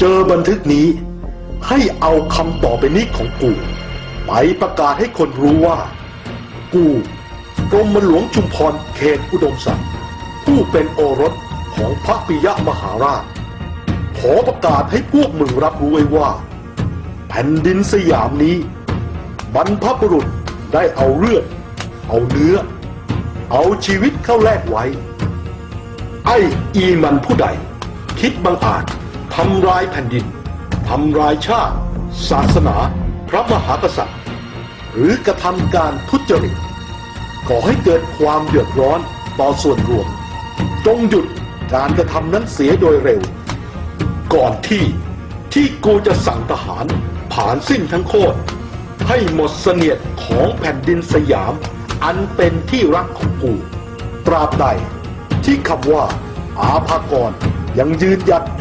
เจอบันทึกนี้ ให้เอาคำต่อไปนี้ของกู ไปประกาศให้คนรู้ว่า กูกรมหลวงชุมพรเขตอุดมศักดิ์ผู้เป็นโอรสของพระปิยมหาราช ขอประกาศให้พวกมึงรับรู้ไว้ว่า แผ่นดินสยามนี้ บรรพบุรุษได้เอาเลือด เอาเนื้อ เอาชีวิตเข้าแลกไว้ ไอ้อีมันผู้ใด คิดบังอาจ ทำลายแผ่นดิน ทำลายชาติ ศาสนา พระมหากษัตริย์ หรือกระทำการทุจริตก่อให้เกิดความเดือดร้อนต่อส่วนรวม จงหยุดการกระทำนั้นเสียโดยเร็ว ก่อนที่ที่กูจะสั่งทหารผ่านสิ้นทั้งโคตรให้หมดเสนียดของแผ่นดินสยาม อันเป็นที่รักของกู ตราบใดที่คำว่าอาภากรยังยืนหยัดอยู่